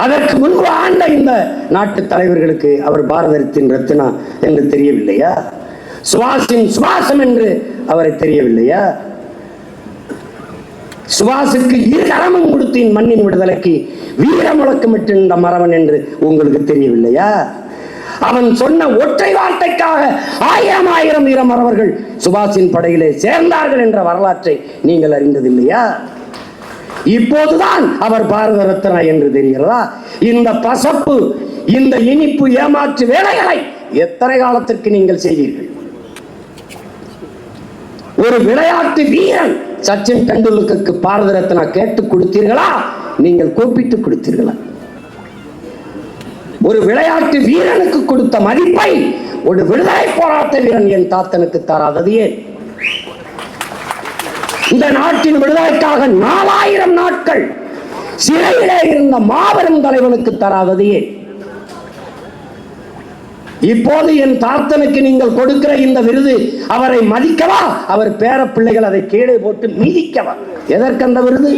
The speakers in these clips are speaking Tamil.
அதற்கு முன்பு ஆண்ட இந்த நாட்டு தலைவர்களுக்கு அவர் பாரதத்தின் ரத்னா என்று தெரியவில்லையா? சுபாஷின் சுபாஷம் என்று அவரை தெரியவில்லையா? சுவாசுக்கு இரு கொடுத்தேன் மண்ணின் விடுதலைக்கு வீர முழக்கமிட்டு இந்த மரவன் என்று உங்களுக்கு தெரியவில்லையா? அவன் சொன்ன ஒற்றை வார்த்தைக்காக ஆயிரம் ஆயிரம் வீரமரவர்கள் சுபாஷின் படையிலே சேர்ந்தார்கள் என்ற வரலாற்றை நீங்கள் அறிந்ததில்லையா? இப்போதுதான் அவர் பாரத ரத்னா என்று தெரிகிறதா? இந்த பசப்பு இந்த இனிப்பு ஏமாற்று வேலைகளை எத்தனை காலத்திற்கு நீங்கள் செய்வீர்கள்? ஒரு விளையாட்டு வீரன் சச்சின் டெண்டுல்கருக்கு பாரத ரத்னா கேட்டு கொடுத்தீர்களா? நீங்கள் கூப்பிட்டு கொடுத்தீர்களா? ஒரு விளையாட்டு வீரனுக்கு கொடுத்த மதிப்பை ஒரு விடுதலை போராட்ட வீரன் என் தாத்தனுக்கு தராதது ஏன்? இந்த நாட்டின் விடுதலைக்காக நாலாயிரம் நாட்கள் சிறையிலே இருந்த மாபெரும் தலைவனுக்கு தராதது இப்போது என் தாத்தனுக்கு நீங்கள் கொடுக்கிற இந்த விருது அவரை மதிக்கவா? அவர் பேர பிள்ளைகள் அதை கீழே போட்டு மீதிக்கவா? எதற்கந்த விருது?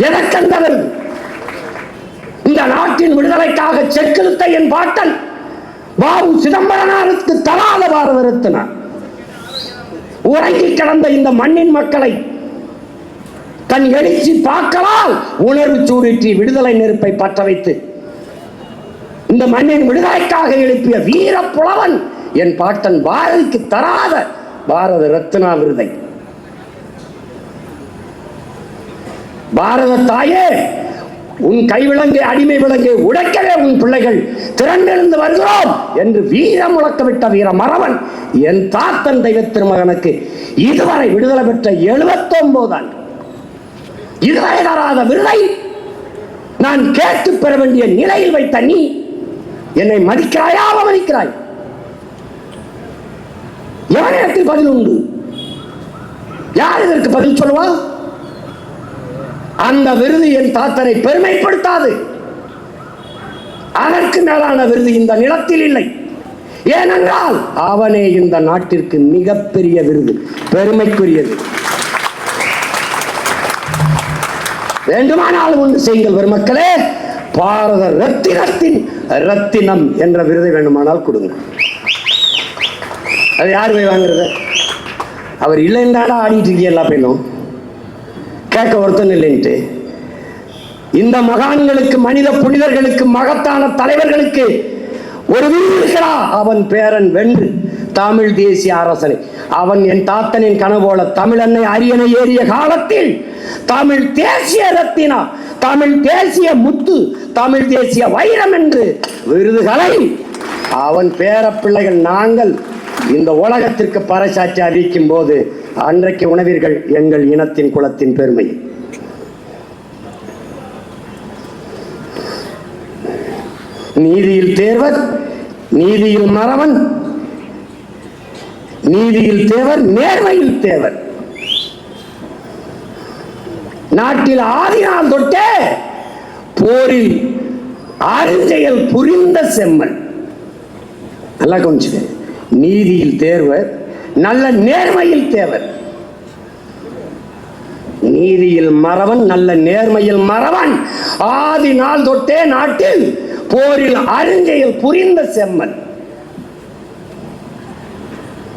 எதற்கந்த விருது? இந்த நாட்டின் விடுதலைக்காக செக்கிழுத்த என் பாட்டன் பாபு சிதம்பரனாருக்கு தராத பாரத ரத்தினார் உறங்கி கிடந்த இந்த மண்ணின் மக்களை தன் எழுச்சி பார்க்கலால் உணர்வு சூடிற்றி விடுதலை நெருப்பை பற்ற வைத்து இந்த மண்ணின் விடுதலைக்காக எழுப்பிய வீர புலவன் என் பாட்டன் பாரதிக்கு தராத பாரத ரத்னா விருதை. பாரத தாயே உன் கைவிலங்கு அடிமை விலங்கு உடைக்கவே உன் பிள்ளைகள். திரண்டிருந்து வருகிறோம் என்று வீரம் முழக்கவிட்ட வீர மறவன் என் தாத்தன் தெய்வ திருமகனுக்கு இதுவரை விடுதலை பெற்ற எழுபத்தொன்பது ஆண்டு. இதுவரை தராத விருதை நான் கேட்டு பெற வேண்டிய நிலையில் வைத்த நீ என்னை மதிக்கிறாயா அவமதிக்கிறாய்? எவனிடத்தில் பதில் உண்டு? யார் இதற்கு பதில் சொல்லுவா? அந்த விருது என் தாத்தனை பெருமைப்படுத்தாது. அதற்கு மேலான விருது இந்த நிலத்தில் இல்லை. ஏனென்றால் அவனே இந்த நாட்டிற்கு மிகப்பெரிய விருது பெருமைக்குரியது. வேண்டுமானால் ஒன்று செய்யுங்கள் பெருமக்களே. பாரத ரத்தினத்தின் ரத்தினம் என்ற விருதை வேண்டுமானால் கொடுங்க அது யார் போய் வாங்குறது? அவர் இல்லைன்றாடா ஆடிட்டு இருக்கீங்க எல்லா பெண்ணும் கேட்க ஒருத்தன் இல்லைன்ட்டு இந்த மகான்களுக்கு மனித புனிதர்களுக்கு மகத்தான தலைவர்களுக்கு ஒரு விருது இருக்கிறா? அவன் பேரன் வென்று தமிழ் தேசிய அரசனை. அவன் என் தாத்தனின் கனவோல தமிழனை அரியணை ஏறிய காலத்தில் தமிழ் தேசிய ரத்தினா தமிழ் தேசிய முத்து தமிழ் தேசிய வைரம் என்று விருதுகளை அவன் பேர பிள்ளைகள் நாங்கள் இந்த உலகத்திற்கு பறைசாற்றி அறிவிக்கும் போது அன்றைக்கு உணவீர்கள் எங்கள் இனத்தின் குலத்தின் பெருமை. நீதியில் தேர்வர் நீதியில் மறவன் நீதியில் தேவர் நேர்மையில் தேவர். நாட்டில் ஆதினால் தொட்டே போரில் அருஞ்செயல் புரிந்த செம்மன். நல்லா கொஞ்சம் நீதியில் தேர்வர் நல்ல நேர்மையில் தேவர். நீதியில் மறவன் நல்ல நேர்மையில் மறவன். ஆதி நாள் தொட்டே நாட்டில் போரில் அருஞ்செயல் புரிந்த செம்மன்.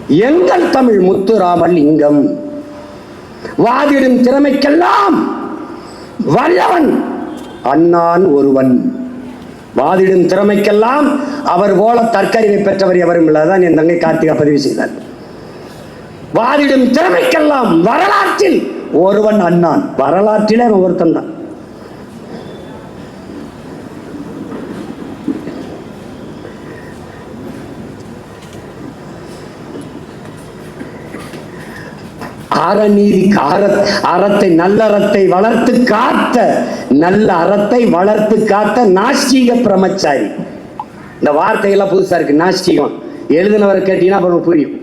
எங்கள் தமிழ் முத்துராமலிங்கம் வாதிடும் திறமைக்கெல்லாம் வல்லவன் அண்ணான் ஒருவன். வாதிடும் திறமைக்கெல்லாம் அவர் போல தற்கறிவை பெற்றவர் எவரும் இல்லாதான் என் தங்கை கார்த்திகா பதிவு செய்தார். வாதிடும் திறமைக்கெல்லாம் வரலாற்றில் ஒருவன் அண்ணான். வரலாற்றிலே அவன் ஒருத்தன் தான். அறநீதி அற அறத்தை நல்லறத்தை வளர்த்து காத்த நல்ல அறத்தை வளர்த்து காத்த நாஸ்டிக பிரம்மச்சாரி. இந்த வார்த்தையெல்லாம் புதுசா இருக்கு நாஸ்டிகம் எழுதினவரை கேட்டீங்கன்னா அப்புறம் புரியும்.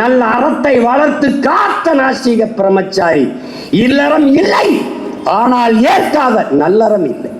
நல்ல அறத்தை வளர்த்து காத்த நாஸ்டிக பிரமச்சாரி இல்லறம் இல்லை ஆனால் ஏற்காத நல்லறம் இல்லை.